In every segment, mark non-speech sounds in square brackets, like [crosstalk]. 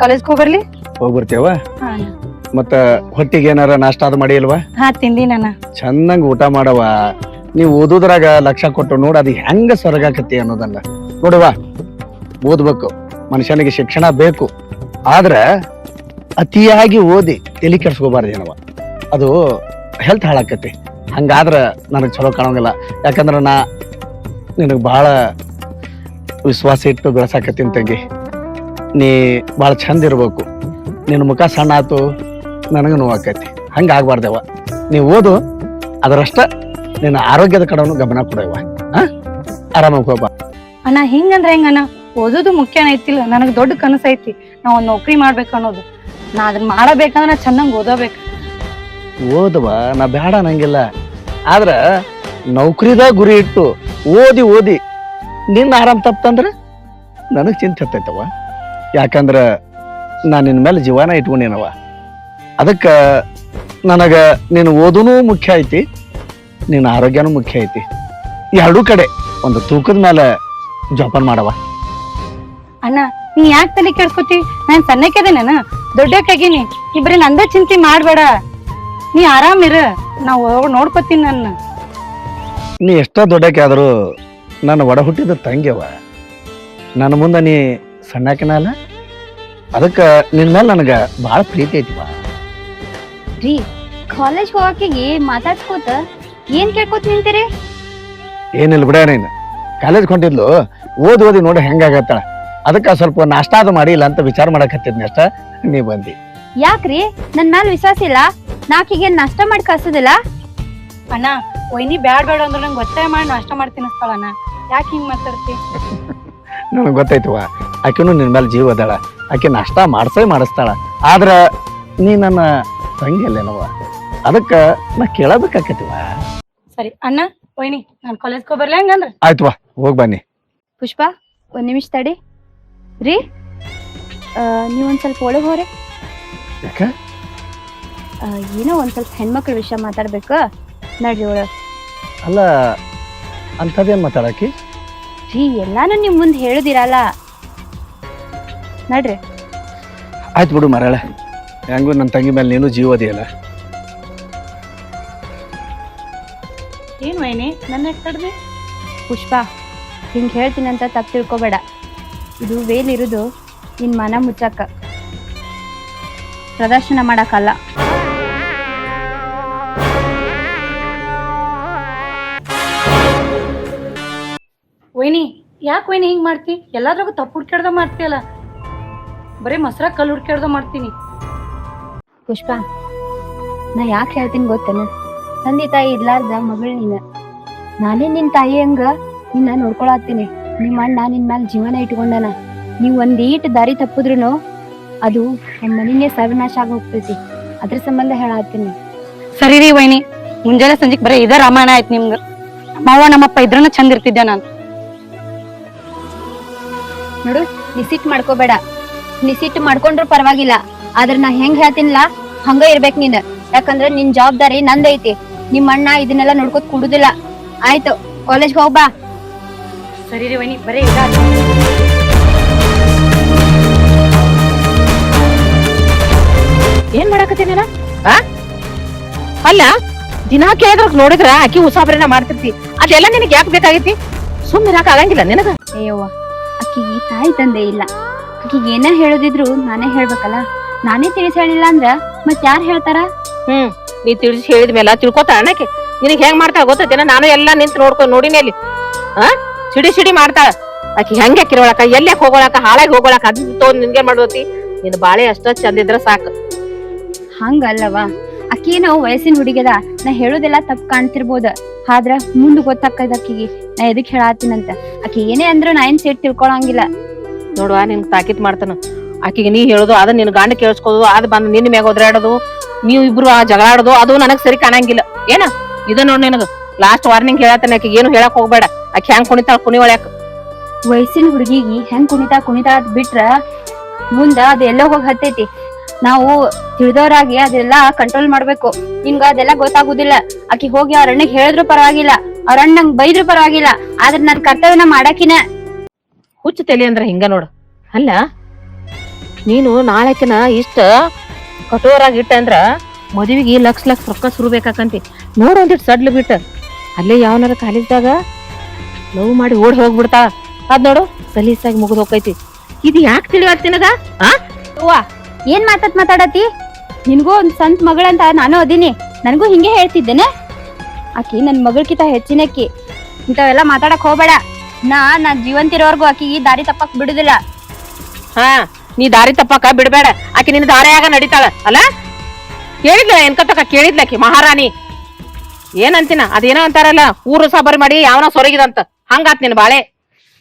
ಕಾಲೇಜ್ಗೆ ಹೋಗ್ಬರ್ಲಿ? ಹೋಗ್ಬರ್ತೇವ ಹಾ. ಅಣ್ಣ. ಮತ್ತ ಹೊಟ್ಟಿಗೆ ಏನಾರ ನಾಷ್ಟ ಅದು ಮಾಡಿ ಇಲ್ವಾ? ಹಾ ತಿಂದಿ ನಾನ. ಚೆನ್ನಾಗಿ ಊಟ ಮಾಡವ ನೀವು ಓದೋದ್ರಾಗ ಲಕ್ಷ ಕೊಟ್ಟು ನೋಡ ಅದು ಹೆಂಗ ಸೊರಗಾಕತಿ ಅನ್ನೋದನ್ನ. ನೋಡುವ ಓದ್ಬೇಕು. ಮನುಷ್ಯನಿಗೆ ಶಿಕ್ಷಣ ಬೇಕು. ಆದ್ರ ಅತಿಯಾಗಿ ಓದಿ ತಲೆ ಕೆಡ್ಸ್ಕೋಬಾರ್ದು ಏನವ ಅದು ಹೆಲ್ತ್ ಹಾಳಾಕತಿ ಹಂಗಾದ್ರ ನನಗೆ ಚಲೋ ಕಾಣೋಂಗಿಲ್ಲ. ಯಾಕಂದ್ರೆ ನಾ ನಿನಗೆ ಭಾಳ ವಿಶ್ವಾಸ ಇಟ್ಟು ಬೆಳೆಸಾಕತ್ತೀನಿ ತಂಗಿ. ನೀ ಭಾಳ ಚಂದ ಇರ್ಬೇಕು. ನಿನ್ನ ಮುಖ ಸಣ್ಣ ಆತು ನನಗೆ ನೋವಾಕೈತಿ ಹಂಗೆ ಆಗ್ಬಾರ್ದವ ನೀ ಓದು ಅದರಷ್ಟ ನಿನ್ನ ಆರೋಗ್ಯದ ಕಡೆನೂ ಗಮನ ಕೊಡವ ಹಾ? ಆರಾಮಾಗಿ ಹೋಗ್ಬಾ. ಅಣ್ಣ ಹಿಂಗಂದ್ರೆ ಹೆಂಗಣ್ಣ? ಓದೋದು ಮುಖ್ಯ ಐತಿಲ್ಲ ನನಗೆ ದೊಡ್ಡ ಕನಸು ಐತಿ. ನಾವು ಒಂದು ನೌಕರಿ ಮಾಡ್ಬೇಕು ಅನ್ನೋದು. ನಾ ಅದನ್ನ ಮಾಡಬೇಕಂದ್ರೆ ನಾ ಚೆನ್ನಾಗಿ ಓದೋಬೇಕು. ಓದವ ನಾ ಬೇಡ ಅನ್ನಂಗಿಲ್ಲ. ಆದ್ರ ನೌಕರಿದ ಗುರಿ ಇಟ್ಟು ಓದಿ ಓದಿ ನಿನ್ನ ಆರಾಮ್ ತಪ್ಪಂದ್ರೆ ನನಗೆ ಚಿಂತೆ ಹತ್ತೈತವ ಯಾಕಂದ್ರ ನಾನು ನಿನ್ನ ಮೇಲೆ ಜೀವನ ಇಟ್ಕೊಂಡೇನವ. ಅದಕ್ಕೆ ನನಗೆ ನೀನು ಓದೂ ಮುಖ್ಯ ಐತಿ ನಿನ್ನ ಆರೋಗ್ಯನೂ ಮುಖ್ಯ ಐತಿ. ಎರಡೂ ಕಡೆ ಒಂದು ತೂಕದ ಮೇಲೆ ಜೋಪಾನ ಮಾಡವ ಅಣ್ಣ ನೀ ಯಾಕೆ ತಲೆ ಕೇಳ್ಕೊತಿ ನಾನು ಸಣ್ಣಕ್ಕೆದೇನ ದೊಡ್ಡಕ್ಕಾಗಿನಿ. ಇಬ್ಬರ ನಂದ ನಂದೇ ಚಿಂತೆ ಮಾಡಬೇಡ. ನೀ ಆರಾಮಿರ ನಾವು ನೋಡ್ಕೊತೀನಿ ನನ್ನ. ನೀ ಎಷ್ಟೋ ದೊಡ್ಡಕ್ಕೆ ಆದರೂ ನನ್ನ ಒಡ ಹುಟ್ಟಿದ ತಂಗ್ಯವ ನನ್ನ ಮುಂದೆ ನೀ ಸಣ್ಣಕಿನ ಅಲ್ಲ ಅದಕ್ಕೆ ನಿನ್ನ ಮೇಲೆ ನನಗೆ ಭಾಳ ಪ್ರೀತಿ ಬಾ. ರೀ ಕಾಲೇಜ್ ಹೋಗಕ್ಕೆ ಮಾತಾಡ್ಸ್ಕೋತ ಏನ್ ಕೇಳ್ಕೊತ ನಿಂತೀರಿ? ಏನಿಲ್ಲ ಬಿಡ ನೀನು. ಕಾಲೇಜ್ ಕೊಂಡಿದ್ಲು ಓದಿ ಓದಿ ನೋಡಿ ಹೆಂಗಾಗತ್ತಳ ಅದಕ್ಕೆ ಸ್ವಲ್ಪ ನಾಷ್ಟ ಅದು ಮಾಡಿಲ್ಲ ಅಂತ ವಿಚಾರ ಮಾಡಕತ್ತಿದ್ನಿ ಅಷ್ಟ ನೀ ಬಂದಿ. ಯಾಕ್ರಿ? ನನ್ ಮ್ಯಾಲ ವಿಶ್ವಾಸ ಇಲ್ಲ. ನಾಕಿಗೆ ನಾಷ್ಟ ಮಾಡಿ ಕಳ್ಸೋದಿಲ್ಲ? ಅಣ್ಣ ಒಯ್ನಿ ಬ್ಯಾಡ್ ಬೇಡ ಅಂದ್ರೆ ನಂಗೆ ಒತ್ತಾಯ ಮಾಡಿ ನಾಷ್ಟ ಮಾಡ್ತೀನಿ ಅಣ್ಣ. ಯಾಕೆ ಹಿಂಗ್ ಮಾತಾಡ್ತಿ? ನನಗೆ ಗೊತ್ತೈತವ ಆಕೆನೂ ನಿನ್ನ ಮೇಲೆ ಜೀವ ಅದಾಳ. ಆಕೆ ನಾಷ್ಟ ಮಾಡಿಸೇ ಮಾಡಿಸ್ತಾಳ. ಆದ್ರೆ ನೀ ನನ್ನ ತಂಗಿ ಅಲ್ಲೇನವ ಅದಕ್ಕೆ ನಾ ಕೇಳಬೇಕಾಕತಿವ ಸರಿ ಅಣ್ಣ ಒಯ್ನಿ ನಾನು ಕಾಲೇಜ್ಗೆ ಹೋಗ್ಬರ್ಲಿ ಹಂಗಂದ್ರೆ? ಆಯ್ತವಾ ಹೋಗಿ ಬನ್ನಿ. ಪುಷ್ಪ ಒಂದ್ ನಿಮಿಷ ತಡಿ. ರೀ ಆ, ನೀವ್ ಒಂದ್ ಸ್ವಲ್ಪ ಒಳಗ್ ಹೋರಿ ಯಾಕೆ? ಆ, ಏನೋ ಒಂದ್ ಸ್ವಲ್ಪ ಹೆಣ್ಮಕ್ಳ ವಿಷಯ ಮಾತಾಡ್ಬೇಕು. ನಡ್ರಿ ಒಳಗೆ. ಅಲ್ಲ ಅಂಥದ್ದೇನು ಮಾತಾಡಕಿ? ರೀ ಎಲ್ಲಾನು ನಿಮ್ ಮುಂದೆ ಹೇಳುದಿರಲ್ಲ. ನಡ್ರಿ. ಆಯ್ತು ಬಿಡು ಮರಳ. ಹೆಂಗೂ ನನ್ನ ತಂಗಿ ಮೇಲೆ ನೀನು ಜೀವ ಏನ್ ವೈನಿ ನನ್ನ ತಡ್ದೆ ಪುಷ್ಪ ಹಿಂಗ್ ಹೇಳ್ತೀನಂತ ತಪ್ಪು ತಿಳ್ಕೊಬೇಡ. ಇದು ವೇಲ್ ಇರುದು ನಿನ್ ಮನ ಮುಚ್ಚಕ್ಕ. ಪ್ರದರ್ಶನ ಮಾಡಕ್ಕಲ್ಲ. ಯಾಕೆ ಏನು ಹಿಂಗೆ ಮಾಡ್ತಿ? ಎಲ್ಲಾದ್ರಾಗೂ ತಪ್ಪು ಹುಡ್ಕ್ಯಾಡ್ದ ಮಾಡ್ತೀಯಲ್ಲ? ಬರೀ ಮೊಸರ ಕಲ್ಲು ಹುಡ್ಕ್ಯಾಡ್ದ ಮಾಡ್ತೀನಿ. ಪುಷ್ಪ ನಾ ಯಾಕೆ ಹೇಳ್ತೀನಿ ಗೊತ್ತೇನ? ತಂದೆ ತಾಯಿ ಇರ್ಲಾರ್ದ ಮಗಳು ನೀನ. ನಾನೇ ನಿನ್ ತಾಯಿ ಹಂಗ ನಿನ್ನ ನೋಡ್ಕೊಳತ್ತೀನಿ. ನಿಮ್ಮ ಅಣ್ಣ ನಿನ್ ಮ್ಯಾಲ ಜೀವನ ಇಟ್ಕೊಂಡನ. ನೀವು ಒಂದೀಟ್ ಈಟ್ ದಾರಿ ತಪ್ಪಿದ್ರು ಅದು ನಮ್ಮ ಮನೆಗೆ ಸರ್ವನಾಶ ಆಗಿ ಹೋಗ್ತೈತಿ. ಅದ್ರ ಸಂಬಂಧ ಹೇಳತ್ತೀನಿ. ಸರಿ ರೀ ವೈನಿ ಮುಂಜಾನೆ ಸಂಜೆಗೆ ಬರೀ ಇದೇ ರಾಮಾಯಣ ಆಯ್ತು ನಿಮ್ಗೆ. ಮಾವ ನಮ್ಮಪ್ಪ ಇದ್ರನ್ನ ಚಂದ ಇರ್ತಿದ್ದೆ ನಾನು. ನೋಡು ನಿಸಿಟ್ ಮಾಡ್ಕೋಬೇಡ. ನಿಸಿಟ್ ಮಾಡ್ಕೊಂಡ್ರು ಪರವಾಗಿಲ್ಲ. ಆದ್ರ ನಾ ಹೆಂಗ್ ಹೇಳ್ತೀನಿಲ್ಲ ಹಂಗ ಇರ್ಬೇಕ್ ನೀನ್. ಯಾಕಂದ್ರ ನಿನ್ ಜವಾಬ್ದಾರಿ ನಂದೈತಿ. ನಿಮ್ ಅಣ್ಣ ಇದನ್ನೆಲ್ಲ ನೋಡ್ಕೋತ್ ಕುಡುದಿಲ್ಲ. ಆಯ್ತು ಕಾಲೇಜ್ ಹೋಗ್ಬಾ ಸರಿ ರೀ ಬರೇ ಬರೀ ಇದ ಏನ್ ಮಾಡಾಕತ್ತೀನಿ ಆ? ಅಲ್ಲ ದಿನಾ ಕೇಳಿದ್ರ ನೋಡಿದ್ರ ಆಕಿ ಉಸಾಬರಿನ ಮಾಡ್ತಿರ್ತಿ. ಅದೆಲ್ಲ ನಿನಗೆ ಯಾಕೆ ಬೇಕಾಗೈತಿ ಸುಮ್ಮನೆ ಇರಾಕ ಆಗಂಗಿಲ್ಲ ನಿನಗ? ಅಯ್ಯವ್ವ ಆಕಿಗೆ ತಾಯಿ ತಂದೆ ಇಲ್ಲ. ಆಕಿಗೆ ಏನ ಹೇಳೋದಿದ್ರು ನಾನೇ ಹೇಳ್ಬೇಕಲ್ಲ. ನಾನೇ ತಿಳಿಸಿ ಹೇಳಿಲ್ಲ ಅಂದ್ರ ಮತ್ ಯಾರ್ ಹೇಳ್ತಾರ? ಹ್ಮ್ ನೀ ತಿಳಿಸಿ ಹೇಳಿದ ಮೇಲೆ ತಿಳ್ಕೊತ ಅಣ್ಣಕ್ಕೆ ನಿನಗೆ ಹೆಂಗ್ ಮಾಡ್ತಾಳ ಗೊತ್ತೈತೇನ ನಾನು ಎಲ್ಲಾ ನಿಂತ್ ನೋಡ್ಕೊಂಡು ನೋಡಿನಿ ಅಲ್ಲಿ. ಆ? ಸಿಡಿ ಸಿಡಿ ಮಾಡ್ತಾಳ. ಆಕಿ ಹೆಂಗೆ ಕಿರೋಳಕ ಎಲ್ಲೇ ಹೋಗೋಳಕ ಹಾಳಾಗಿ ಹೋಗೋಳಕ ಅದ್ ತೋ ನಿನ್ಗೆ ಮಾಡೋತಿ ನಿನ್ ಬಾಳೆ ಅಷ್ಟ ಚಂದ ಇದ್ರ ಸಾಕು. ಹಂಗಲ್ಲವ ಆಕಿ ನಾವು ವಯಸ್ಸಿನ ಹುಡುಗಿದ ನಾ ಹೇಳೋದೆಲ್ಲ ತಪ್ಪು ಕಾಣ್ತಿರ್ಬೋದ. ಆದ್ರ ಮುಂದ್ ಗೊತ್ತಾಕದ ಆಕಿಗೆ. ನಾ ಎದಕ್ ಹೇಳಾತೀನಂತ? ಆಕಿ ಏನೇ ಅಂದ್ರು ನಾ ಏನ್ ಸೇಟ್ ತಿಳ್ಕೊಳಂಗಿಲ್ಲ. ನೋಡುವ ನಿನ್ ತಾಕೀತ್ ಮಾಡ್ತಾನ. ಆಕಿಗೆ ನೀ ಹೇಳೋದು ಅದ ನಿನ್ ಗಂಡ ಕೇಳಿಸ್ಕೋದು ಅದ್ ಬಂದ್ ನಿನ್ ಮ್ಯಾಗ ಒದ್ರಾಡೋದು ನೀವು ಇಬ್ರು ಆ ಜಗಳ ಆಡೋದು ಅದು ನನಗ್ ಸರಿ ಕಾಣಂಗಿಲ್ಲ. ಏನ? ಇದ ನೋಡ್ ನಿನಗ. ಲಾಸ್ಟ್ ವಾರ್ನಿಂಗ್ ಹೇಳತ್ತಾನೆ ಆಕಿಗೆ ಏನು ಹೇಳಕ್ ಹೋಗ್ಬೇಡ. ಆಕಿ ಹೆಂಗ್ ಕುಣಿತಾಳ ಕುಣಿ ಒಳ್ಯಾಕ. ವಯಸ್ಸಿನ ಹುಡುಗಿಗೆ ಹೆಂಗ್ ಕುಣಿತಾ ಕುಣಿತಾ ಅದ್ ಬಿಟ್ರ ಮುಂದ ಅದ ಎಲ್ಲೋ ಹೋಗಿ ಹತ್ತೈತಿ. ನಾವು ತಿಳಿದವರಾಗಿ ಅದೆಲ್ಲ ಕಂಟ್ರೋಲ್ ಮಾಡ್ಬೇಕು. ನಿಮ್ಗ ಅದೆಲ್ಲ ಗೊತ್ತಾಗುದಿಲ್ಲ. ಆಕಿ ಹೋಗಿ ಅವ್ರ ಅಣ್ಣಗ್ ಹೇಳಿದ್ರು ಪರವಾಗಿಲ್ಲ. ಅವ್ರ ಅಣ್ಣಂಗ್ ಬೈದ್ರು ಪರವಾಗಿಲ್ಲ ಆದ್ರೆ ನನ್ ಕರ್ತವ್ಯನ ಮಾಡಾಕಿನ. ಹುಚ್ಚ ತಲೆ ಅಂದ್ರ ಹಿಂಗ ನೋಡು. ಅಲ್ಲ ನೀನು ನಾಳೆಕಿನ ಇಷ್ಟ ಕಠೋರಾಗಿ ಇಟ್ಟ ಅಂದ್ರ ಮದುವೆಗೆ ಲಕ್ಷ ಲಕ್ಷ ರೊಕ್ಕ ಸುರ್ಬೇಕಾಕಂತಿ ನೋಡು ಒಂದಿಟ್ಟು ಸಡ್ಲು ಬಿಟ್ಟ. ಅಲ್ಲೇ ಯಾವನಾರ ಕಾಲೇಜ್ದಾಗ ಲವ್ ಮಾಡಿ ಓಡ್ ಹೋಗ್ಬಿಡ್ತಾ. ಅದ್ ನೋಡು ಸಲೀಸಾಗಿ ಮುಗಿದು ಹೋಗೈತಿ ಇದು ಯಾಕೆ ತಿಳಿಯಾಕ ಆ? ಅವ್ವ ಏನ್ ಮಾತಾತ್ ಮಾತಾಡತಿ? ನಿನ್ಗೂ ಒಂದ್ ಸಂತ ಮಗಳಂತ ನಾನು ಅದೀನಿ. ನನಗೂ ಹಿಂಗೆ ಹೇಳ್ತಿದ್ದೇನೆ. ಆಕಿ ನನ್ ಮಗಳಕಿತ ಹೆಚ್ಚಿನಕ್ಕಿ ಇಂಥವೆಲ್ಲ ಮಾತಾಡಕ್ ಹೋಗ್ಬೇಡ. ನಾ ನಾ ಜೀವಂತಿರೋರ್ಗು ಈ ದಾರಿ ತಪ್ಪಕ್ ಬಿಡುದಿಲ್ಲ. ಹಾ ನೀ ದಾರಿ ತಪ್ಪಕ ಬಿಡ್ಬೇಡ. ಆಕಿ ನಿನ್ನ ದಾರಿಯಾಗ ನಡೀತಾಳ ಅಲ್ಲ? ಕೇಳಿದ್ಲ ಎನ್ಕತ್ತಕ ಕೇಳಿದ್ಲ ಆಕಿ ಮಹಾರಾಣಿ? ಏನಂತಿನ? ಅದೇನೋ ಅಂತಾರಲ್ಲ ಊರು ಸಬರಿ ಮಾಡಿ ಯಾವನ ಸೊರಗಿದಂತ. ಹಂಗಾತ್ ನಿನ್ ಬಾಳೆ.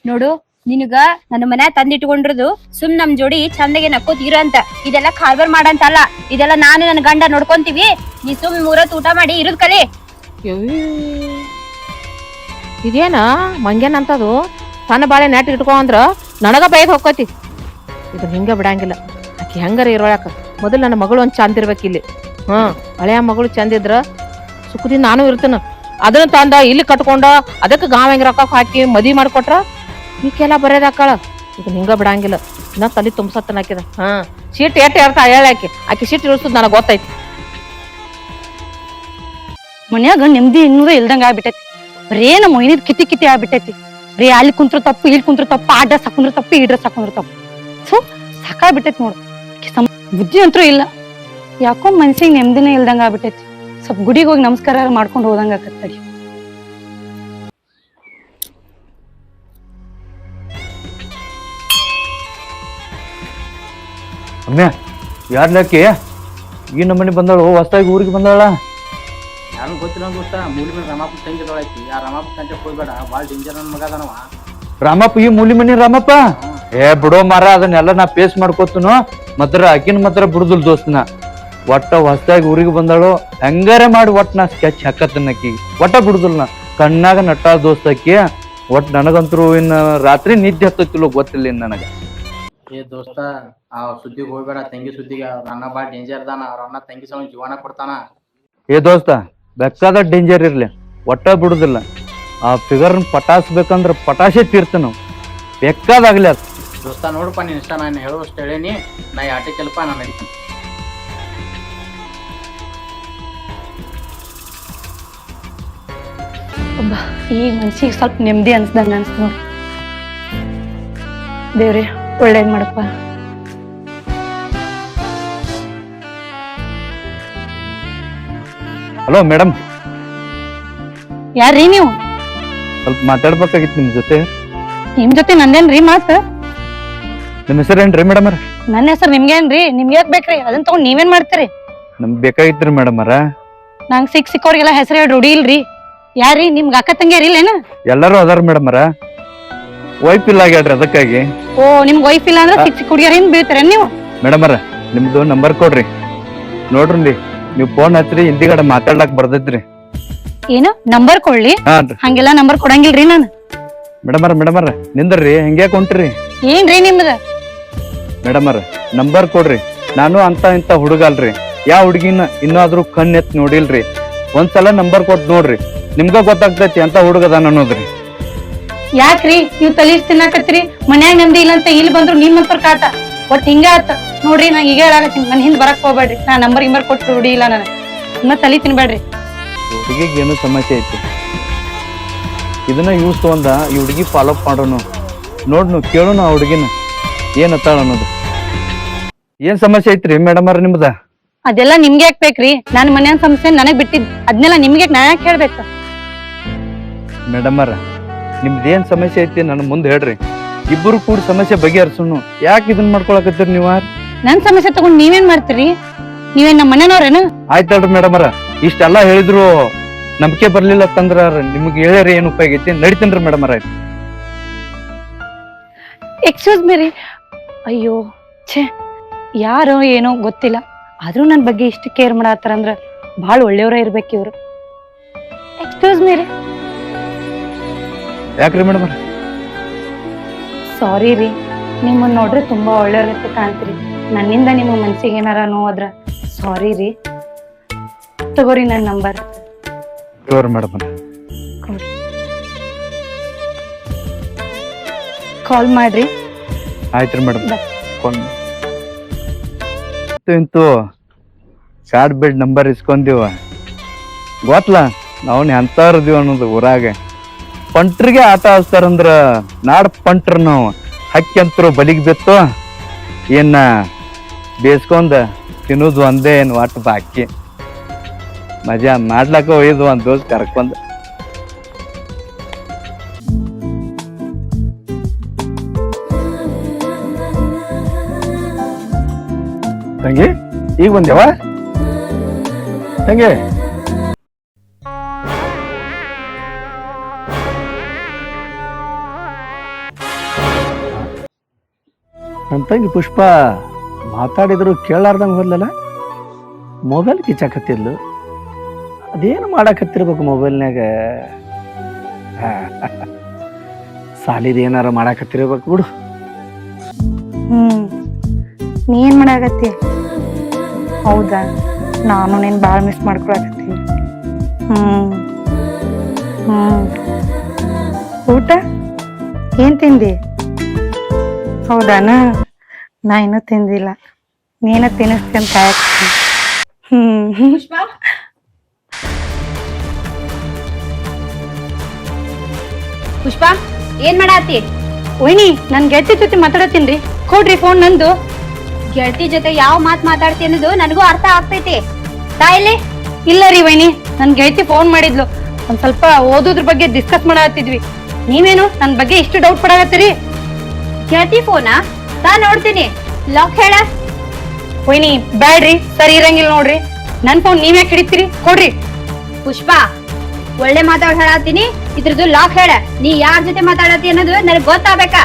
ನೋಡು ನಿನಗ ನನ್ನ ಮನೆ ತಂದಿಟ್ಕೊಂಡಿರೋದು ಸುಮ್ ನಮ್ ಜೋಡಿ ಚಂದಗೆ ನಕ್ಕೋತೀರ ಅಂತ. ಇದೆಲ್ಲ ಕಾರ್ಬಾರ್ ಮಾಡಂತಲ್ಲ. ಇದೆಲ್ಲ ನಾನು ನನ್ನ ಗಂಡ ನೋಡ್ಕೊಂತೀವಿ. ನೀ ಸುಮ್ ಮೂರತ್ ಊಟ ಮಾಡಿ ಇರೋದ್ ಕಲಿ. ಇದೇನ? ಮಂಗೇನ ಅಂತದು ತನ್ನ ಬಾಳೆ ನೆಟ್ ಇಟ್ಕೊ ಅಂದ್ರೆ ನನಗ ಬೈದ್ ಹೋಗ್ಕೋತಿ ಇದು ಹಿಂಗ ಬಿಡಂಗಿಲ್ಲ. ಆಕೆ ಹೆಂಗಾರ ಇರೋಳಕ? ಮೊದಲು ನನ್ನ ಮಗಳು ಒಂದು ಚಂದ ಇರ್ಬೇಕು ಇಲ್ಲಿ. ಹ್ಮ್, ಹಳೆಯ ಮಗಳು ಚಂದಿದ್ರ ಸುಖದಿಂದ ನಾನು ಇರ್ತೇನೆ. ಅದನ್ನ ತಂದ ಇಲ್ಲಿ ಕಟ್ಕೊಂಡ, ಅದಕ್ಕೆ ಗಾಂವ ಹೆಂಗ್ ರೊಕ್ಕ ಹಾಕಿ ಮದಿ ಮಾಡ್ಕೊಟ್ರ ಈಕೆಲ್ಲ ಬರೋದಾಕಳ ಇದು ಹಿಂಗ ಬಿಡಂಗಿಲ್ಲ. ಇನ್ನ ತಲೆ ತುಂಬಸತ್ತನ ಹಾಕಿದ ಹಾ ಸೀಟ್ ಎಟ್ ಇರ್ತಾ ಹೇಳಾಕಿ ಆಕೆ ಸೀಟ್ ಇಳಿಸೋದು ನನಗೆ ಗೊತ್ತೈತಿ. ಮನ್ಯಾಗ ನೆಮ್ಮದಿ ಇನ್ನೂ ಇಲ್ದಂಗ ಆಗ್ಬಿಟ್ಟೈತಿ. ಬರೇ ನಮ್ಮ ಮೈನೀರ್ ಕಿತ್ತಿ ಕಿತಿ ಆಗ್ಬಿಟ್ಟೈತಿ. ಬರೀ ಅಲ್ಲಿ ಕುಂತ್ರು ತಪ್ಪು, ಇಲ್ಲಿ ಕುಂತ್ರ ತಪ್ಪು, ಆ ಡ್ರೆಸ್ ಹಾಕೊಂಡ್ರೆ ತಪ್ಪು, ಈ ಡ್ರೆಸ್ ಹಾಕೊಂಡ್ರೆ ತಪ್ಪು. ಸೊ, ಸಾಕಾಗ್ಬಿಟ್ಟೈತಿ ನೋಡು. ಬುದ್ಧಿ ಅಂತೂ ಇಲ್ಲ. ಯಾಕೋ ಮನ್ಸಿಗೆ ನೆಮ್ಮದಿನೇ ಇಲ್ದಂಗ ಆಗ್ಬಿಟ್ಟೈತಿ. ಸ್ವಲ್ಪ ಗುಡಿಗೆ ಹೋಗಿ ನಮಸ್ಕಾರ ಮಾಡ್ಕೊಂಡು ಹೋದಂಗ ಆಕತ್ತಡಿ ಅಮ್ಯ ಯಾರ್ ಲೆಕ್ಕಿ ಈ ನಮ್ಮನೆ ಬಂದಾಳು, ಹೊಸ್ದಾಗಿ ಊರಿಗೆ ಬಂದಾಳ ಯಾರು ಗೊತ್ತಿಲ್ಲ ಗೊತ್ತ ಮೂಲಿ ಮನೆ ರಮಾಪ ತಂಗಿ ಐತಿ ಆ ರಾಮಪ್ಪ ತಂಟೆ ಹೋಗ್ಬೇಡ ಭಾಳ ಡೇಂಜರ್ ನನ್ನ ಮಗ ಅದನವ. ರಾಮಪ್ಪ ಈ ಮೂಲಿ ಮನಿ ರಾಮಪ್ಪ ಏ ಬಿಡೋ ಮಾರ ಅದನ್ನೆಲ್ಲ ನಾ ಪೇಸ್ ಮಾಡ್ಕೋತನು. ಮಾತ್ರ ಆಕಿನ ಮದ್ರ ಬಿಡುದಿಲ್ ದೋಸ್ತನ. ಒಟ್ಟ ಹೊಸದಾಗಿ ಊರಿಗೆ ಬಂದಾಳು. ಹೆಂಗಾರೆ ಮಾಡಿ ಒಟ್ಟು ನಾ ಸ್ಕೆಚ್ ಹಾಕತ್ತನ್ನಕಿ ಒಟ್ಟ ಬಿಡುದಿಲ್ಲ ನಾ. ಕಣ್ಣಾಗ ನಟ್ಟ ದೋಸ್ತ ಆಕಿ. ಒಟ್ಟು ನನಗಂತರೂ ಇನ್ನ ರಾತ್ರಿ ನಿದ್ದೆ ಹತ್ತಿಲ್ಲ ಗೊತ್ತಿಲ್ಲ ಇನ್ನು ನನಗೆ. ಏ ದೋಸ್ತ ಆ ಸುದ್ದಿಗೆ ಹೋಗ್ಬೇಡ ತಂಗಿ ಸುದ್ದಿಗೆ. ಅವ್ರ ಅಣ್ಣ ಭಾಳ ಡೇಂಜರ್ ಅದಾನ. ಅವ್ರ ಅಣ್ಣ ತಂಗಿ ಸಮ ಜೀವನ ಕೊಡ್ತಾನ. ಏ ದೋಸ್ತ ಬೆಕ್ಕಾದ ಡೇಂಜರ್ ಇರ್ಲಿ ಒಟ್ಟ ಬಿಡುದಿಲ್ಲ. ಆ ಫಿಗರ್ನ ಪಟಾಸ್ಬೇಕಂದ್ರೆ ಪಟಾಸೆ ತೀರ್ತ ನಾವು. ಬೆಕ್ಕಾದಾಗ್ಲಿ ಅದು. ದೋಸ್ತ ನೋಡಪ್ಪ ನೀನು ಇಷ್ಟ ನಾನು ಹೇಳುವಷ್ಟು ಹೇಳೇನಿ. ನಾ ಈ ಆಟೆ ಕೆಲಪ ನಾನು ನಡೀತೀನಿ ಈ ಮನ್ಸಿಗೆ ಸ್ವಲ್ಪ ನೆಮ್ಮದಿ ಅನ್ಸ್ದಂಗ ಅನ್ಸ್ತು ನೋಡು. ಒಳ್ಳೇದು ಒಳ್ಳೇದ್ ಮಾಡಪ್ಪ. ಹಲೋ ಮೇಡಮ್ ಯಾರ್ರೀ ನೀವು? ಸ್ವಲ್ಪ ಮಾತಾಡ್ಬೇಕಾಗಿತ್ತು ನಿಮ್ ಜೊತೆ. ನಿಮ್ ಜೊತೆ ನಂದೇನ್ರಿ ಮಾತ್? ನಿಮ್ಮ ಹೆಸರೇನ್ರಿ ಮೇಡಮ್ ಅವ್ರ? ನನ್ನ ಹೆಸರು ನಿಮ್ಗೇನ್ರಿ? ನಿಮ್ಗೆ ಯಾಕೆ ಬೇಕ್ರಿ? ಅದನ್ನ ತಗೊಂಡ್ ನೀವೇನ್ ಮಾಡ್ತೀರಿ? ನಮ್ಗೆ ಬೇಕಾಗಿತ್ರಿ ಮೇಡಮ್ ಅವ್ರ. ನಂಗ್ ಸಿಕ್ ಸಿಕ್ಕವ್ರಿಗೆಲ್ಲ ಹೆಸರು ಹೇಳಿ ರೂಢಿ ಇಲ್ರಿ. ಯಾರ್ರಿ? ನಿಮ್ಗೆ ಅಕ್ಕ ತಂಗಿಯರ್ ಇಲ್ಲೇನ? ಎಲ್ಲರೂ ಅದಾರ ಮೇಡಮ್ ಅವ್ರ. ವೈಫ್ ಇಲ್ಲ ಆಗ್ಯಾಡ್ರಿ ಅದಕ್ಕಾಗಿ. ಓ ನಿಮ್ಗೆ ವೈಫ್ ಇಲ್ಲ ಅಂದ್ರೆ ಸಿಕ್ ಸಿಕ್ಕ ಹುಡುಗಿಯರ್ ಹಿಂದ್ ಬೀಳ್ತಾರೆ ನೀವು? ಮೇಡಮ್ ಅವ್ರ ನಿಮ್ದು ನಂಬರ್ ಕೊಡ್ರಿ. ನೋಡ್ರಿ ನೀವು ಫೋನ್ ಹಚ್ಚ್ರಿ ಹಿಂದಿಗಡೆ ಮಾತಾಡ್ಲಾಕ್ ಬರ್ದೈತ್ರಿ ಏನು? ನಂಬರ್ ಕೊಡ್ಲಿ? ಹಾನ್ರಿ ಹಂಗೆಲ್ಲ ನಂಬರ್ ಕೊಡಂಗಿಲ್ರಿ ನಾನು. ಮೇಡಮರ ಮೇಡಮರ ನಿಂದ್ರಿ ಹೆಂಗೆ ಕೊಂಟ್ರಿ. ಏನ್ರಿ ನಿಮ್ದ? ಮೇಡಮರ ನಂಬರ್ ಕೊಡ್ರಿ. ನಾನು ಅಂತ ಇಂತ ಹುಡುಗ ಅಲ್ರಿ. ಯಾವ ಹುಡುಗಿನ ಇನ್ನಾದ್ರೂ ಕಣ್ ಎತ್ ನೋಡಿಲ್ರಿ. ಒಂದ್ಸಲ ನಂಬರ್ ಕೊಟ್ ನೋಡ್ರಿ. ನಿಮ್ಗ ಗೊತ್ತಾಗ್ತೈತಿ ಅಂತ ಹುಡುಗ ಅದಾನ ಅನ್ನೋದ್ರಿ. ಯಾಕ್ರಿ? ನೀವ್ ತಲೀಸ್ ತಿನ್ನಾಕತ್ತೀರಿ? ಮನ್ಯಾಗ ನಂದಿ ಇಲ್ಲ ಅಂತ ಇಲ್ಲಿ ಬಂದ್ರು ನಿಮ್ ನಂಬರ್ ಕಾಟ. ಒಟ್ ಹಿಂಗ ಆತ. ನೋಡ್ರಿ ನಾ ಈಗ ಹೇಳಾಕತ್ತೀನಿ. ನನ್ ಹಿಂದ್ ಬರಕ್ ಹೋಗ್ಬೇಡ್ರಿ. ನಾ ನಂಬರ್ ಗಿಂಬರ್ ಕೊಟ್ಟು ರೂಢಿ ಇಲ್ಲ ನಾನು ಮತ್ತೆ ತಲಿ ತಿನ್ಬೇಡ್ರಿ. ಹುಡುಗಿಗೆ ಏನು ಸಮಸ್ಯೆ ಐತಿ. ಇದನ್ನ ಯೂಸ್ ತಗೊಂಡ ಈ ಹುಡುಗಿ ಫಾಲೋ ಅಪ್ ಮಾಡೋನು. ನೋಡ್ನು ಕೇಳೋನು ಆ ಹುಡುಗಿನ. ಏನ್ ಅತ್ತಾಳ ಅನ್ನೋದು. ಏನ್ ಸಮಸ್ಯೆ ಐತ್ರಿ ಮೇಡಮ್ ಅವ್ರ ನಿಮ್ದ? ಅದೆಲ್ಲ ನಿಮ್ಗೆ ಯಾಕೆ ಬೇಕ್ರಿ? ನಾನು ಮನೆಯ ಸಮಸ್ಯೆ ನನಗ್ ಬಿಟ್ಟಿದ್. ಅದನ್ನೆಲ್ಲ ನಿಮ್ಗೆ ನಾ ಯಾಕೆ ಹೇಳ್ಬೇಕು? ಮೇಡಮ್ ಅವ್ರ ನಿಮ್ದು ಏನ್ ಸಮಸ್ಯೆ ಐತಿ ನನ್ ಮುಂದೆ ಹೇಳ್ರಿ. ಇಬ್ಬರು ಕೂಡ ಸಮಸ್ಯೆ ಬಗೆಹರಿಸೋಣ. ಯಾಕೆ ಇದನ್ನ ಮಾಡ್ಕೊಳಕತ್ತೀರಿ ನೀವ ನನ್ ಸಮಸ್ಯೆ ತಗೊಂಡ್ ನೀವೇನ್ ಮಾಡ್ತೀರಿ? ನೀವೇನ್ ನಮ್ಮ ಮನೆಯವ್ರೇನು ಆಯ್ತಲ್ರಿ ಮೇಡಮ್ ಇಷ್ಟೆಲ್ಲಾ ಇಷ್ಟೆಲ್ಲ ಹೇಳಿದ್ರು ನಂಬಿಕೆ ಬರ್ಲಿಲ್ಲ ತಂದ್ರ ನಿಮ್ಗೆ ಹೇಳ್ಯಾರ ಏನ್ ಉಪಯೋಗ ಐತಿ? ನಡಿತೇನ್ರಿ ಮೇಡಮ್ ಅವ್ರ. ಎಕ್ಸ್ಕ್ಯೂಸ್ ಮೀ ರೀ. ಅಯ್ಯೋ ಛೇ. ಯಾರೋ ಏನೋ ಗೊತ್ತಿಲ್ಲ. ಆದ್ರೂ ನನ್ ಬಗ್ಗೆ ಇಷ್ಟು ಕೇರ್ ಮಾಡತ್ತಾರ ಅಂದ್ರ ಬಹಳ ಒಳ್ಳೆಯವ್ರ ಇರ್ಬೇಕು ಇವ್ರು. ಎಕ್ಸ್ಕ್ಯೂಸ್ ಮೀ ರೀ. ಯಾಕ್ರಿ ಮೇಡಮ್ ಅವ್ರ? ಸಾರಿ ರೀ. ನಿಮ್ಮನ್ನ ನೋಡ್ರಿ ತುಂಬಾ ಒಳ್ಳೆ ರೀತಿ ಕಾಣ್ತೀರಿ. ನನ್ನಿಂದ ನಿಮ್ಮ ಮನ್ಸಿಗೆ ಏನಾರ ನೋವಾದ್ರ ಸಾರಿ ರೀ. ತಗೋರಿ ನನ್ನ ನಂಬರ್. ಮೇಡಮ್. ಕಾಲ್ ಮಾಡ್ರಿ. ಆಯ್ತ್ರಿ ಮೇಡಮ್. ಬಾ. ಇಂತೂ ಬೆಡ್ ನಂಬರ್ ಇಸ್ಕೊಂದಿವ. ಗೊತ್ತಲ್ಲ ನಾವು ಎಂಥವ್ರದೀವ ಅನ್ನೋದು ಊರಾಗ. ಪಂಟ್ರಿಗೆ ಆಟ ಆಡ್ತಾರಂದ್ರ ನಾಡ್ ಪಂಟ್ರ ನಾವು. ಹಕ್ಕಿ ಬಲಿಗೆ ಬಿತ್ತು. ಏನ ಬೇಸ್ಕೊಂಡ ತಿನ್ನೋದು ಒಂದೇ ಏನು ಒಟ್ಟು ಬಾಕಿ. ಮಜಾ ಮಾಡ್ಲಾಕ ಒಯ್ದು ಒಂದ್ ದೋಸ್ ಕರ್ಕೊಂಡ್. ತಂಗಿ, ಈಗ ಬಂದೇವಾ ತಂಗಿ. ತಂಗಿ ಪುಷ್ಪ ಮಾತಾಡಿದ್ರು ಕೇಳಾರ್ದಂಗೆ ಹೋದ್ಲಲ್ಲ? ಮೊಬೈಲ್ ಕಿಚ್ಚಾಕತ್ತಿದ್ಲು. ಅದೇನು ಮಾಡಾಕತ್ತಿರ್ಬೇಕು ಮೊಬೈಲ್ನಾಗ [laughs] ಸಾಲಿದ ಏನಾರ ಮಾಡಾಕತ್ತಿರ್ಬೇಕು ಬಿಡು. ಹ್ಮ್. ನೀ ಏನ್ ಮಾಡಾಕತ್ತಿ? ಹೌದಾ? ನಾನು ನೀನ್ ಬಾಳ ಮಿಸ್ ಮಾಡ್ಕೊಳಕತ್ತೀನಿ. ಹ್ಮ್. ಊಟ? ಏನ್ ತಿಂದಿ? ಹೌದಾನ? ನಾ ಇನ್ನೂ ತಿಂದಿಲ್ಲ. ನೀನ ತಿನ್ನಿಸ್ತೀನಿ ಕಾಯಕ್ ಹ್ಮ್ ಹ್ಮ್. ಪುಷ್ಪಾ? ಏನ್ ಮಾಡಾತಿ? ಒಯ್ನಿ ನನ್ ಗೆಳತಿ ಜೊತೆ ಮಾತಾಡತ್ತೀನ್ರಿ ಕೊಡ್ರಿ ಫೋನ್ ನಂದು. ಗೆಳತಿ ಜೊತೆ ಯಾವ ಮಾತ್ ಮಾತಾಡ್ತಿ ಅನ್ನೋದು ನನಗೂ ಅರ್ಥ ಆಗ್ತೈತಿ. ತಾಯಿಲಿ ಇಲ್ಲ. ರೀ ವೈನಿ ನನ್ ಗೆಳತಿ ಫೋನ್ ಮಾಡಿದ್ಲು. ಒಂದ್ ಸ್ವಲ್ಪ ಓದೋದ್ರ ಬಗ್ಗೆ ಡಿಸ್ಕಸ್ ಮಾಡತ್ತಿದ್ವಿ ನೀವೇನು ನನ್ ಬಗ್ಗೆ ಇಷ್ಟು ಡೌಟ್ ಪಡಾಕತ್ತೀರಿ? ಗೆಳತಿ ಫೋನಾ ನಾ ನೋಡ್ತೀನಿ. ಲಾಕ್ ಹೇಳ. ವೈನಿ ಬ್ಯಾಡ್ರಿ ಸರಿ ಇರಂಗಿಲ್ಲ ನೋಡ್ರಿ. ನನ್ ಫೋನ್ ನೀವ್ ಯಾಕೆ ಹಿಡಿತೀರಿ? ಕೊಡ್ರಿ. ಪುಷ್ಪ ಒಳ್ಳೆ ಮಾತಾಡ್ ಹೇಳತ್ತೀನಿ. ಇದ್ರದ್ದು ಲಾಕ್ ಹೇಳ. ನೀ ಯಾರ ಜೊತೆ ಮಾತಾಡತಿ ಅನ್ನೋದು ನನಗೆ ಗೊತ್ತಾಗ್ಬೇಕ.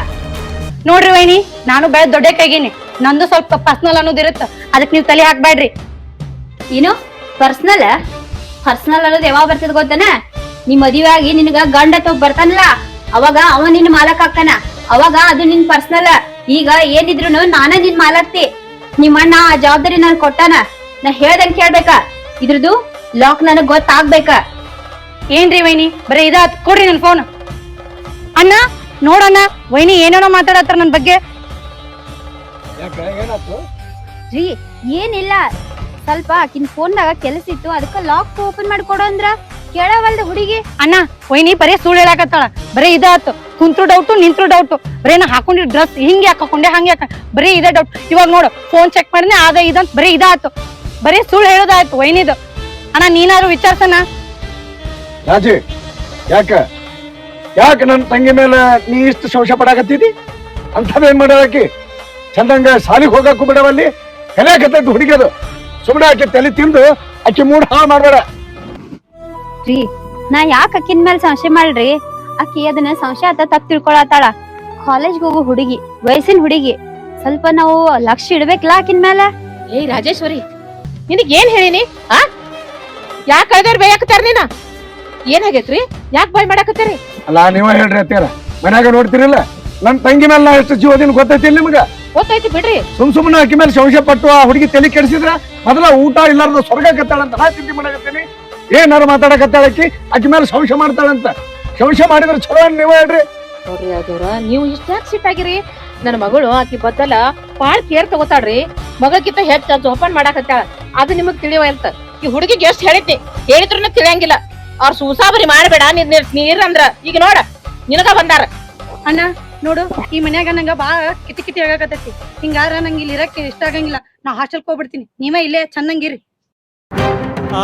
ನೋಡ್ರಿ ವೈನಿ ನಾನು ಬೆಳೆ ದೊಡ್ಡ ಕೈಗೀನಿ ನಂದು ಸ್ವಲ್ಪ ಪರ್ಸನಲ್ ಅನ್ನೋದು ಇರುತ್ತ. ಅದಕ್ ನೀವ್ ತಲೆ ಹಾಕ್ಬೇಡ್ರಿ. ಏನು? ಪರ್ಸನಲ್ ಪರ್ಸನಲ್ ಅನ್ನೋದು ಯಾವಾಗ ಬರ್ತದ ಗೊತ್ತನ? ನೀ ಮದುವೆ ಆಗಿ ನಿನಗ ಗಂಡ ತೋಗ್ ಬರ್ತಾನಲ್ಲ ಅವಾಗ ಅವ ನಿನ್ ಮಾಲಕ್ ಹಾಕ್ತಾನ ಅವಾಗ ಅದು ನಿನ್ ಪರ್ಸನಲ್ ಈಗ ಏನಿದ್ರು ನಾನೇ ನಿನ್ ಮಾಲಕ್ತಿ ನಿಮ್ಮ ಅಣ್ಣ ಆ ಜವಾಬ್ದಾರಿ ನಾನು ಕೊಟ್ಟಾನ. ನಾ ಹೇಳ್ದಂಗ್ ಕೇಳ್ಬೇಕ. ಇದ್ರದ್ದು ಲಾಕ್ ನನಗ್ ಗೊತ್ತಾಗ್ಬೇಕ. ಏನ್ರಿ ವೈನಿ? ಬರೀ ಇದಾತ್. ಕೊಡ್ರಿ ನನ್ ಫೋನ್ ಅಣ್ಣ ನೋಡಣ್ಣ. ವೈನಿ ಏನೇನೋ ಮಾತಾಡತ್ತಾರ ನನ್ ಬಗ್ಗೆ. ರೀ ಏನಿಲ್ಲ. ಸ್ವಲ್ಪ ಆಕಿನ್ ಫೋನ್ದಾಗ ಕೆಲಸ ಇತ್ತು. ಅದಕ್ಕ ಲಾಕ್ ಓಪನ್ ಮಾಡ್ಕೊಡೋ ಅಂದ್ರ. ಕೇಳವಲ್ದ ಹುಡುಗಿ. ಅಣ್ಣ, ವೈನಿ ಬರೇ ಸುಳ್ಳು ಹೇಳಾಕತ್ತಾಳ. ಬರೀ ಇದಾತು ಕುಂತ್ರು ಡೌಟು ನಿಂತ್ರು ಡೌಟು ಬರೀ ನಾ ಹಾಕೊಂಡಿ ಡ್ರೆಸ್ ಹಿಂಗೆ ಹಾಕೊಂಡೆ ಹಂಗೆ ಯಾಕ ಬರೀ ಇದೇ ಡೌಟ್ ಇವಾಗ ನೋಡು ಫೋನ್ ಚೆಕ್ ಮಾಡಿದ್ನೆ ಅದ ಇದಂತ ಬರೀ ಇದಾತು ಬರೀ ಸುಳ್ಳು ಹೇಳೋದಾಯ್ತು ವೈನಿದು. ಅಣ್ಣ, ನೀನಾದ್ರು ವಿಚಾರ್ಸನ? ರಾಜಿ, ಯಾಕ? ಯಾಕ ನನ್ನ ತಂಗಿ ಮೇಲೆ ನೀ ಇಷ್ಟು ಶೋಷ ಪಡಾಕತ್ತಿದಿ? ಅಂಥದ್ದೇನ್ ಮಾಡಾಕಿ ಚಂದಂಗ ಸಾಲಿಗೆ ಹೋಗಕ್ಕೂ ಬಿಡವಲ್ಲಿ? ಹೆಲಾಕತ್ತೈತಿ ಹುಡುಗಿಯದು. ಸುಮ್ಮನೆ ಆಕೆ ತಲೆ ತಿಂದು ಆಕೆ ಮೂಡ್ ಹಾಳು ಮಾಡ್ಬೇಡ. ರೀ. ನಾ ಯಾಕ ಅಕ್ಕಿನ ಮೇಲೆ ಸಂಶಯ ಮಾಡ್ರಿ? ಅಕ್ಕಿ ಅದನ್ನ ಸಂಶಯ ಆತ ತಕ್ ತಿಳ್ಕೊಳತಾಳ ಕಾಲೇಜ್ ಹೋಗೋ ಹುಡುಗಿ ವಯಸ್ಸಿನ ಹುಡುಗಿ ಸ್ವಲ್ಪ ನಾವು ಲಕ್ಷ ಇಡ್ಬೇಕಲ್ಲ ಆಕಿನ ಮೇಲೆ ಏ ರಾಜೇಶ್ವರಿ ನಿನಗ್ ಏನ್ ಹೇಳಿನಿ? ಆ? ಯಾಕ ಕಳ್ದವ್ರ ಬೇಯಾಕತ್ತಾರ ನೀನ? ಏನಾಗೈತ್ರಿ? ಯಾಕ ಬಾಯ್ ಮಾಡಾಕತ್ತೀರಿ? ಅಲ್ಲ ನೀವ ಹೇಳ್ರಿ ಅತ್ತೀರ ಮನ್ಯಾಗ ನೋಡ್ತಿರಿಲ್ಲ ನನ್ನ ತಂಗಿ ಮೇಲೆ ನಾ ಎಷ್ಟು ಜೀವದಿನ ಗೊತ್ತೈತಿ ನಿಮ್ಗ? ಗೊತ್ತೈತಿ ಬಿಡ್ರಿ. ಸುಮ್ ಸುಮ್ಮನೆ ಆಕಿ ಮೇಲೆ ಸಂಶಯ ಪಟ್ಟು ಆ ಹುಡುಗಿ ತಲೆ ಕೆಡಿಸಿದ್ರ ಮೊದಲ ಊಟ ಇಲ್ಲಾರ್ದ ಸ್ವರ್ಗ ಕತ್ತಾಳಂತ ನಾ ಚಿಂತೆ ಮಾಡಕತ್ತೀನಿ. ಏನಾರು ಮಾತಾಡಕತ್ತಾಳ ಆಕಿ? ಆಕಿ ಮೇಲೆ ಸಂಶಯ ಮಾಡ್ತಾಳಂತ. ಸಂಶಯ ಮಾಡಿದ್ರೆ ಚಲೋ ನೀವ ಹೇಳ್ರಿ. ನೋಡ್ರಿ ಅದವ್ರ ನೀವು ಇಷ್ಟ ಸಿಟ್ ಸಿಟ್ಟಾಗಿರಿ ನನ್ನ ಮಗಳು ಆಕಿ ಬದ್ದಲ ಬಾಳ ಕೇರ್ ತಗೋತಾಳ್ರಿ. ಮಗಕ್ಕಿಂತ ಹೆಚ್ಚ ಜೋಪಾನ್ ಮಾಡಾಕತ್ತಾಳ. ಅದು ನಿಮಗ್ ತಿಳಿವಲ್ತ ಈ ಹುಡುಗಿ ಎಷ್ಟ್ ಹೇಳಿದ್ನಿ? ಹೇಳಿದ್ರು ತಿಳಿಯಂಗಿಲ್ಲ. ಅವ್ರ ಸೂಸಾಬರಿ ಮಾಡಬೇಡ ನೀರ್ ನೀರ್- ನೀರ್ ಅಂದ್ರ. ಈಗ ನೋಡ ನಿನಗ ಬಂದಾರ. ಅಣ್ಣ ನೋಡು ಈ ಮನ್ಯಾಗ ನಂಗ ಬಾಳ ಕಿಟಿ ಕಿಟಿ ಆಗಾಕತ್ತೈತಿ. ಹಿಂಗಾರ ನಂಗೆ ಇಲ್ಲಿ ಇರಕ್ಕೆ ಇಷ್ಟ ಆಗಂಗಿಲ್ಲ. ನಾ ಹಾಸ್ಟೆಲ್ ಹೋಗ್ಬಿಡ್ತೀನಿ. ನೀವೇ ಇಲ್ಲೇ ಚಂದಂಗಿರಿ ಪುಷ್ಪ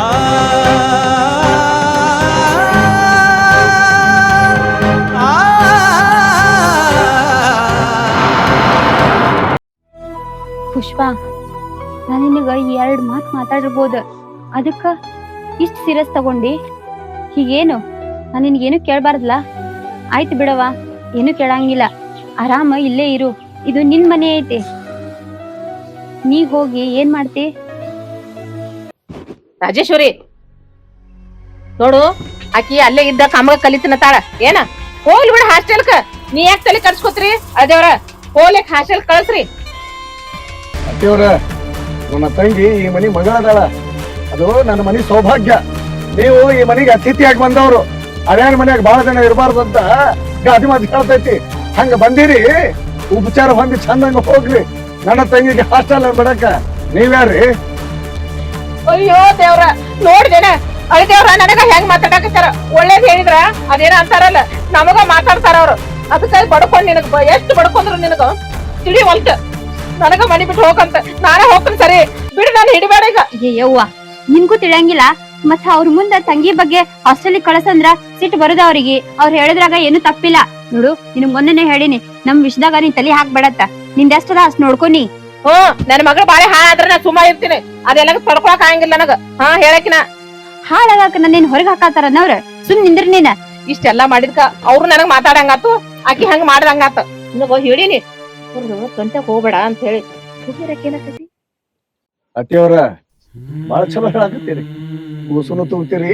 ನಾ ನಿನಗ ಎರಡ್ ಮಾತ್ ಮಾತಾಡಿರ್ಬೋದ. ಅದಕ್ಕ ಇಷ್ಟು ಸೀರಿಯಸ್ ತಗೊಂಡಿ? ಹೀಗೇನು? ನಾ ನಿನ್ಗೇನು ಕೇಳ್ಬಾರ್ದಲ್ಲ ಆಯ್ತು ಬಿಡವ ಏನು ಕೇಳಂಗಿಲ್ಲ. ಆರಾಮ ಇಲ್ಲೇ ಇರು. ಇದು ನಿನ್ ಮನೆ ಐತಿ. ನೀ ಹೋಗಿ ಏನ್ ಮಾಡ್ತಿ? ರಾಜೇಶ್ವರಿ. ನೋಡು, ಆಕಿ ಅಲ್ಲೇ ಇದ್ದ ಕಾಮಗ ಕಲಿತನತಾಳ ಏನ? ಹೋಗ್ಲಿ ಬಿಡ ಹಾಸ್ಟೆಲ್ಕ ನೀ ಯಾಕೆ ತಲೆ ಕರ್ಸ್ಕೊತ್ರಿ ಅದೇವ್ರ ಹೋಗ್ಲಿಕ್ ಹಾಸ್ಟೆಲ್ ಕಳಸ್ರಿ. ಅತ್ತಿಯವ್ರ ನನ್ನ ತಂಗಿ ಈ ಮನಿ ಮಗಳದಾಳ. ಅದು ನನ್ನ ಮನಿ ಸೌಭಾಗ್ಯ. ನೀವು ಈ ಮನೆಗೆ ಅತಿಥಿಯಾಗಿ ಬಂದವರು. ಹಳ್ಯಾರ ಮನೆಯಾಗ ಬಹಳ ಜನ ಇರಬಾರ್ದು ಅಂತ ಗಾದಿ ಮಾತು ಕೇಳ್ತೈತಿ ಹಂಗ ಬಂದಿರಿ, ಉಪಚಾರ ಹೊಂದಿ ಚಂದಂಗ ಹೋಗ್ರಿ ನನ್ನ ತಂಗಿಗೆ ಹಾಸ್ಟೆಲ್ ಬಿಡಕ ನೀವ್ಯಾರ್ರಿ? ಅಯ್ಯೋ ದೇವ್ರ ನೋಡ್ದೇನ ಅಯ್ಯ ದೇವ್ರ, ನನಗ ಹೆಂಗ್ ಮಾತಾಡಕತ್ತಾರ? ಒಳ್ಳೇದ್ ಹೇಳಿದ್ರ, ಅದೇನ ಅಂತಾರಲ್ಲ, ನಮಗ ಮಾತಾಡ್ತಾರ ಅವ್ರು. ಅದಕ್ಕ ಬಡ್ಕೊಂಡ್ ನಿನಗ ಎಷ್ಟು ಬಡ್ಕೊಂಡ್ರು ನಿನಗ? ತಿಳಿವಲ್ತ ನನಗ ಮನಿ ಬಿಟ್ಟು ಹೋಗಂತ. ನಾನೇ ಹೋಗ್ತೀನಿ ಸರಿ. ಬಿಡು, ನಾನು ಹಿಡಿಬೇಡ ಈಗ. ಅಯ್ಯವ್ವ ಯವ್ವ, ನಿನ್ಗೂ ತಿಳಿಯಂಗಿಲ್ಲ. ಮತ್ತ ಅವ್ರ ಮುಂದ ತಂಗಿ ಬಗ್ಗೆ ಹಾಸ್ಟೆಲ್ ಕಳಸಂದ್ರ ಸಿಟ್ಟು ಬರುದ ಅವ್ರಿಗೆ. ಅವ್ರು ಹೇಳಿದ್ರಾಗ ಏನು ತಪ್ಪಿಲ್ಲ. ನೋಡು ನಿನ್ ಮೊನ್ನೆನೆ ಹೇಳಿನಿ. ನಮ್ ವಿಷಯದಾಗ ನೀನ್ ತಲೆ ಹಾಕ್ಬೇಡತ್ತ ನಿಂದೆಷ್ಟದ ಅಷ್ಟ್ ನೋಡ್ಕೊನಿ ಹ್ಮ್ ನನ್ನ ಮಗಳು ಬಾಳೆ ಹಾಳಾದ್ರೆ ನಾ ಸುಮ್ಮ ಇರ್ತೀನಿ. ಅದೆಲ್ಲ ಪಡ್ಕೊಳಕ್ ಆಗಂಗಿಲ್ಲ ನನಗ. ಹಾ ಹೇಳಕಿನ. ಹಾಳಾಗಾಕ ನನ್ನ ಹೊರಗೆ ಹಾಕಾತಾರ ನವ್ರ ಸುಮ್ ನಿಂದ್ರ ನೀನ. ಇಷ್ಟೆಲ್ಲಾ ಮಾಡಿದ್ಕ ಅವ್ರು ನನಗ್ ಮಾತಾಡಂಗಾತು ಆಕಿ ಹಂಗ ಮಾಡ್ದಂಗಾತ ನಿನಗ ಹೇಳಿನಿ ಕಂತಕ್ ಹೋಗ್ಬೇಡ ಅಂತ ಹೇಳಿ ಏನಕತಿ ಅತ್ತಿಯವ್ರ ಬಾಳ ಚಲೋ ಹೇಳಾಕತ್ತೀರಿ. ಕೂಸುನು ತುಂಬತೀರಿ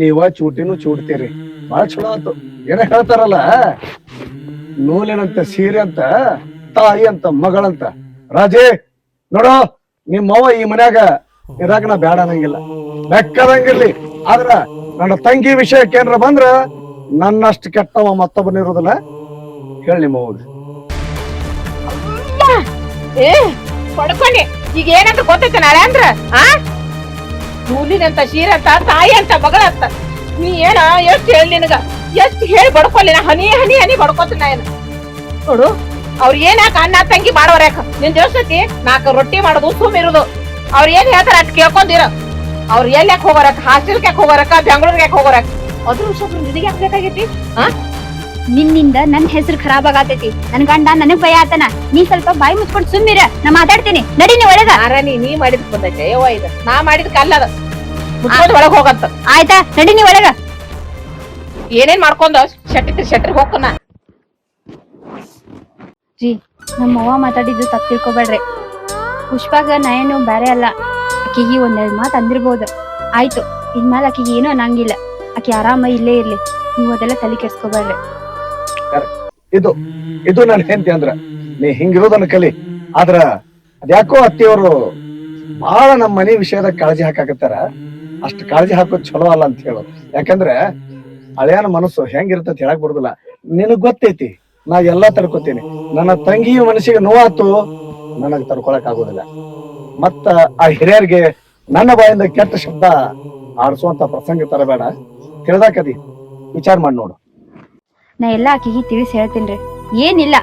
ನೀವ ಚೂಟಿನೂ ಚೂಡ್ತೀರಿ. ಬಾಳ ಚಲೋ ಆತು. ಏನ ಹೇಳ್ತಾರಲ್ಲ ನೂಲಿನಂತ ಸೀರೆ ಅಂತ ತಾಯಿ ಅಂತ ಮಗಳಂತ. ರಾಜೇ ನಿಮ್ಮ ನಿಮ್ಮವ್ವ ಈ ಮನ್ಯಾಗ ಇರಾಕ ನಾ ಬೇಡ ಅನ್ನಂಗಿಲ್ಲ. ಬೆಕ್ಕದಂಗಿರ್ಲಿ ಆದ್ರ ನನ್ನ ತಂಗಿ ವಿಷಯಕ್ಕೆ ಏನ್ರ ಬಂದ್ರ ನನ್ನಷ್ಟು ಕೆಟ್ಟವ ಮತ್ತೊಬ್ಬನಿರೋದಿಲ್ಲ ಹೇಳಿ ನಿಮ್ಮ ಏ ಪಡ್ಕೊಂಡಿ. ಈಗ ಏನಂತ ಗೊತ್ತೈತೆ ನಾಳೆ ಅಂದ್ರ? ಆ? ನೂಲಿನಂತ ಶೀರಂತ ತಾಯಿ ಅಂತ ಮಗಳಂತ. ನೀ ಏನ ಎಷ್ಟು ಹೇಳಿ ನಿನಗ? ಎಷ್ಟು ಹೇಳಿ ಬಡ್ಕೊಲ್ಲಿ ನಾ? ಹನಿ ಹನಿ ಹನಿ ಬಡ್ಕೊತೀನಿ ನಾ ಏನು. ನೋಡು ಅವ್ರ ಏನ್ ಯಾಕೆ ಅಣ್ಣ ತಂಗಿ ಮಾಡೋರ್ ಯಾಕ? ನಿನ್ ದೇವಸ್ಥತಿ ನಾಲ್ಕು ರೊಟ್ಟಿ ಮಾಡೋದು ಸುಮ್ ಇರುದು. ಅವ್ರ ಏನ್ ಹೇಳ್ತಾರ ಅಟ್ ಕೇಳ್ಕೊಂಡಿರ ಅವ್ರ ಎಲ್ಲಿ ಯಾಕೆ ಹಾಸ್ಟೆಲ್ ಯಾಕೆ? ಹೋಗೋರಕ್ಕ ಬೆಂಗಳೂರಿಗೆ ಯಾಕೆ ಹೋಗೋರಕ್ ಅದ್ರ ವಿಷಯ ನಿನಗೆ ಯಾಕೆ ಬೇಕಾಗೈತಿ? ಆ? ನಿನ್ನಿಂದ ನನ್ ಹೆಸರು ಖರಾಬ್ ಆಗತೈತಿ ನನ್ ಗಂಡ ನನಗ್ ಭಯ ಆತನ. ನೀ ಸ್ವಲ್ಪ ಬಾಯಿ ಮುಚ್ಕೊಂಡ್ ಸುಮ್ಮಿರ ನಾ ಮಾತಾಡ್ತೀನಿ. ನಡಿ ನೀ ಒಳಗ. ನೀ ಮಾಡಿದ್ ಬಂದೈತೆ ಇದು? ನಾ ಮಾಡಿದ್ ಕಲ್ಲದ ಒಳಗ ಒಳಗ್ ಹೋಗಂತ. ಆಯ್ತಾ? ನಡಿ ನೀ ಒಳಗ. ಏನೇನ್ ಮಾಡ್ಕೊಂಡ ಶೆಟ್ಟಿ ಶೆಟ್ರಿ ಹೋಗ್ಕನ ರೀ ನಮ್ಮ ಅವ್ವ ಮಾತಾಡಿದ್ದು ತಪ್ಪು ತಿಳ್ಕೊಬೇಡ್ರಿ. ಪುಷ್ಪಾಗ ನಾ ಬ್ಯಾರೆ ಅಲ್ಲ. ಆಕಿಗೆ ಒಂದೆರಡು ಮಾತು ಅಂದಿರ್ಬೋದು. ಆಯ್ತು, ಇನ್ಮೇಲೆ ಆಕಿಗೆ ಏನೂ ಅನ್ನಂಗಿಲ್ಲ. ಆಕಿ ಆರಾಮ ಇಲ್ಲೇ ಇರ್ಲಿ. ನೀವು ಅದೆಲ್ಲ ತಲೆ ಕೆಡ್ಸ್ಕೊಬೇಡ್ರಿ. ಇದು ಇದು ನನ್ನ ಹೆಂಡತಿ ಅಂದ್ರ. ನೀ ಹಿಂಗಿರೋದನ್ನ ಕಲಿ. ಆದ್ರ ಅದ್ಯಾಕೋ ಅತ್ತಿಯವರು ಬಹಳ ನಮ್ಮ ಮನೆ ವಿಷಯದಾಗ ಕಾಳಜಿ ಹಾಕಾಕತ್ತಾರ. ಅಷ್ಟು ಕಾಳಜಿ ಹಾಕೋದ್ ಚಲೋ ಅಲ್ಲ ಅಂತ ಹೇಳೋದು. ಯಾಕಂದ್ರೆ ಹಳೆಯನ ಮನಸ್ಸು ಹೆಂಗಿರುತ್ತೆ ಹೇಳಕ್ ಬರುದಿಲ್ಲ. ನಿನಗ್ ಗೊತ್ತೈತಿ. ನಾ ಎಲ್ಲಾ ತಡ್ಕೊತೀನಿ. ನನ್ನ ತಂಗಿ ಮನಸ್ಸಿಗೆ ನೋವಾತು ನನಗ್ ತಡ್ಕೊಳಕ್ ಆಗೋದಿಲ್ಲ ಮತ್ತ ಆ ಹಿರಿಯರಿಗೆ ನನ್ನ ಬಾಯಿಂದ ಕೆಟ್ಟ ಶಬ್ದ ಆಡಿಸುವಂತ ಪ್ರಸಂಗ ತರಬೇಡ. ತಿಳಿದಾಕದಿ ವಿಚಾರ ಮಾಡಿ ನೋಡು. ನಾ ಎಲ್ಲ ಆಕಿಗೆ ತಿಳಿಸಿ ಹೇಳ್ತೀನ್ರಿ. ಏನಿಲ್ಲ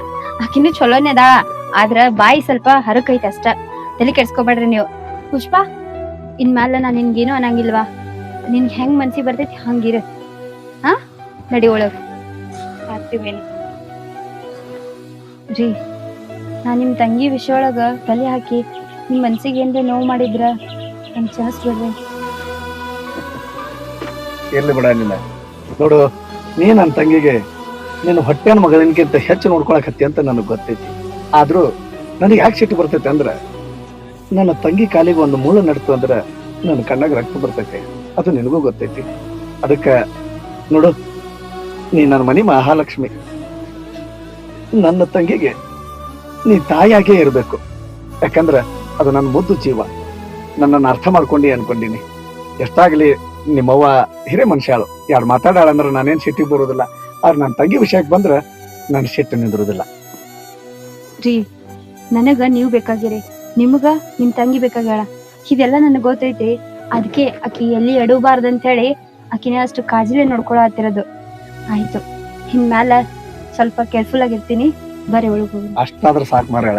ಆಕಿನೂ ಚಲೋನೇ ಅದ. ಆದ್ರ ಬಾಯಿ ಸ್ವಲ್ಪ ಹರಕೈತಿ ಅಷ್ಟ. ತಲೆ ಕೆಡ್ಸ್ಕೊಬೇಡ್ರಿ ನೀವು. ಪುಷ್ಪ ಮ್ಯಾಲ ನಾ ನಿನ್ಗೇನು ಅನ್ನಂಗಿಲ್ವಾ? ನಿನ್ಗೆ ಹೆಂಗ್ ಮನ್ಸಿಗೆ ಬರ್ತೈತಿ ಹಂಗಿರ. ಹಾ ನಡಿ ಒಳಗ್. ಆಗ್ತೀವೇನು ರೀ ನಾ ನಿಮ್ಮ ತಂಗಿ ವಿಷಯ ಒಳಗೆ ತಲೆ ಹಾಕಿ ನಿಮ್ಮ ಮನ್ಸಿಗೆ ಏನ್ರ ನೋವು ಮಾಡಿದ್ರ ನನ್ ಬಿಡ್ರಿ. ಇರ್ಲಿ ಬಿಡ ನಿನ್ನ ನೋಡು, ನೀ ನನ್ನ ತಂಗಿಗೆ ನೀನು ಹೊಟ್ಟೆನ ಮಗಳಿನ್ಕಿಂತ ಹೆಚ್ಚು ನೋಡ್ಕೊಳಕತ್ತಿ ಅಂತ ನನಗೆ ಗೊತ್ತೈತಿ. ಆದ್ರೂ ನನಗೆ ಯಾಕೆ ಸಿಟ್ಟು ಬರ್ತೈತೆ ಅಂದ್ರೆ, ನನ್ನ ತಂಗಿ ಕಾಲಿಗೆ ಒಂದು ಮುಳ್ಳು ನಡ್ತು ಅಂದ್ರೆ ನನ್ನ ಕಣ್ಣಾಗ ರಕ್ತ ಬರ್ತೈತೆ. ಅದು ನಿನಗೂ ಗೊತ್ತೈತಿ. ಅದಕ್ಕೆ ನೋಡು, ನೀ ನನ್ನ ಮನೆ ಮಹಾಲಕ್ಷ್ಮಿ. ನನ್ನ ತಂಗಿಗೆ ನೀ ತಾಯಿಯಾಗೇ ಇರಬೇಕು. ಯಾಕಂದ್ರೆ ಅದು ನನ್ನ ಮುದ್ದು ಜೀವ. ನನ್ನನ್ನು ಅರ್ಥ ಮಾಡ್ಕೊಂಡಿ ಅನ್ಕೊಂಡಿನಿ. ಎಷ್ಟಾಗ್ಲಿ ನಿಮ್ಮವ್ವ ಹಿರೇ ಮನುಷ್ಯಾಳು ಯಾರು ಮಾತಾಡಾಳ ಅಂದ್ರೆ ನಾನೇನು ಸಿಟ್ಟಿಗೆ ಬರೋದಿಲ್ಲ. ಆದ್ರೆ ನನ್ನ ತಂಗಿ ವಿಷಯಕ್ಕೆ ಬಂದ್ರೆ ನಾನು ಸಿಟ್ಟು ನಿಂದಿರೋದಿಲ್ಲ. ರೀ, ನನಗ ನೀವು ಬೇಕಾಗಿರಿ. ನಿಮಗ ನಿಮ್ ತಂಗಿ ಬೇಕಾಗ್ಯಾಳ. ಇದೆಲ್ಲ ನನಗ್ ಗೊತ್ತೈತಿ. ಅದಕ್ಕೆ ಆಕಿ ಎಲ್ಲಿ ಎಡಬಾರ್ದಂತ ಹೇಳಿ ಆಕಿನ ಅಷ್ಟು ಕಾಳಜಿಲೆ ನೋಡ್ಕೊಳತ್ತಿರೋದು. ಆಯ್ತು, ಇನ್ಮ್ಯಾಲ ಸ್ವಲ್ಪ ಕೇರ್ಫುಲ್ ಆಗಿರ್ತೀನಿ. ಬರೀ ಒಳಗೆ ಅಷ್ಟಾದ್ರ ಸಾಕು ಮಾರಾಳ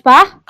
ಬಾ ಪುಷ್ಪ